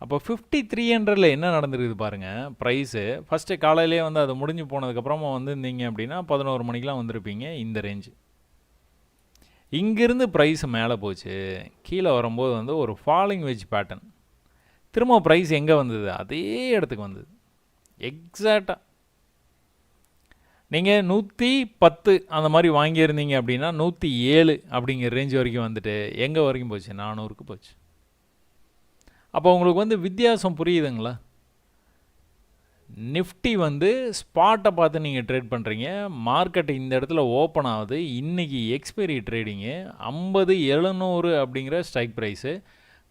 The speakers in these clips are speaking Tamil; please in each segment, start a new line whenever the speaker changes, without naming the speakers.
அப்போ ஃபிஃப்டி த்ரீ ஹண்ட்ரடில் என்ன நடந்திருக்குது பாருங்கள் ப்ரைஸு ஃபஸ்ட்டு காலையிலே வந்து அது முடிஞ்சு போனதுக்கப்புறமா வந்திருந்தீங்க அப்படின்னா பதினோரு மணிக்கெலாம் வந்திருப்பீங்க இந்த ரேஞ்சு இங்கேருந்து ப்ரைஸ் மேலே போச்சு. கீழே வரும்போது வந்து ஒரு ஃபாலிங் வெஜ் பேட்டர்ன் திரும்ப ப்ரைஸ் எங்கே வந்தது? அதே இடத்துக்கு வந்தது. எக்ஸாக்டாக நீங்கள் நூற்றி பத்து அந்த மாதிரி வாங்கியிருந்தீங்க அப்படின்னா நூற்றி ஏழு அப்படிங்கிற ரேஞ்ச் வரைக்கும் வந்துட்டு எங்கே வரைக்கும் போச்சு? நானூறுக்கு போச்சு. அப்போ உங்களுக்கு வந்து வித்தியாசம் புரியுதுங்களா? நிஃப்டி வந்து ஸ்பாட்டை பார்த்து நீங்கள் ட்ரேட் பண்ணுறீங்க மார்க்கெட் இந்த இடத்துல ஓப்பன் ஆகுது. இன்றைக்கி எக்ஸ்பைரி ட்ரேடிங்கு ஐம்பது எழுநூறு அப்படிங்கிற ஸ்ட்ரைக் ப்ரைஸு.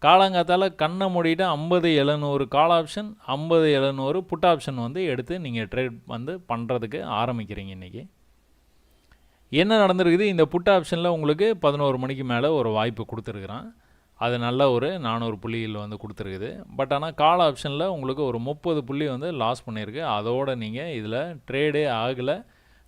காலங்காத்தால் கண்ணை மூடிட்டு ஐம்பது எழுநூறு கால் ஆப்ஷன் ஐம்பது எழுநூறு புட் ஆப்ஷன் வந்து எடுத்து நீங்கள் ட்ரேட் வந்து பண்ணுறதுக்கு ஆரம்பிக்கிறீங்க இன்றைக்கி என்ன நடந்திருக்குது? இந்த புட் ஆப்ஷனில் உங்களுக்கு பதினோரு மணிக்கு மேலே ஒரு வாய்ப்பு கொடுத்துருக்குறான். அது நல்ல ஒரு நானூறு புள்ளிகள் வந்து கொடுத்துருக்குது. பட் ஆனால் கால் ஆப்ஷனில் உங்களுக்கு ஒரு முப்பது புள்ளி வந்து லாஸ் பண்ணியிருக்கு. அதோடு நீங்கள் இதில் ட்ரேடே ஆகலை.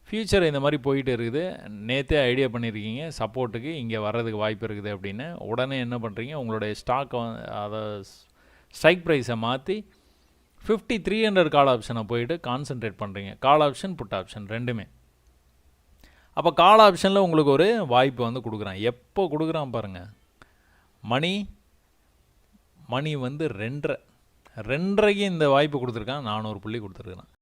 ஃப்யூச்சர் இந்த மாதிரி போயிட்டு இருக்குது. நேற்றே ஐடியா பண்ணியிருக்கீங்க. சப்போர்ட்டுக்கு இங்கே வர்றதுக்கு வாய்ப்பு இருக்குது அப்படின்னு. உடனே என்ன பண்ணுறீங்க உங்களுடைய ஸ்டாக்கை அதை ஸ்ட்ரைக் ப்ரைஸை மாற்றி ஃபிஃப்டி த்ரீ ஹண்ட்ரட் கால் ஆப்ஷனை போயிட்டு கான்சன்ட்ரேட் பண்ணுறீங்க கால் ஆப்ஷன் புட் ஆப்ஷன் ரெண்டுமே. அப்போ கால் ஆப்ஷனில் உங்களுக்கு ஒரு வாய்ப்பு வந்து கொடுக்குறான். எப்போ கொடுக்குறான் பாருங்கள் மணி மணி வந்து ரெண்டரை. ரெண்டரைக்கு இந்த வாய்ப்பு கொடுத்துருக்கான். நானூறு புள்ளி கொடுத்துருக்கான்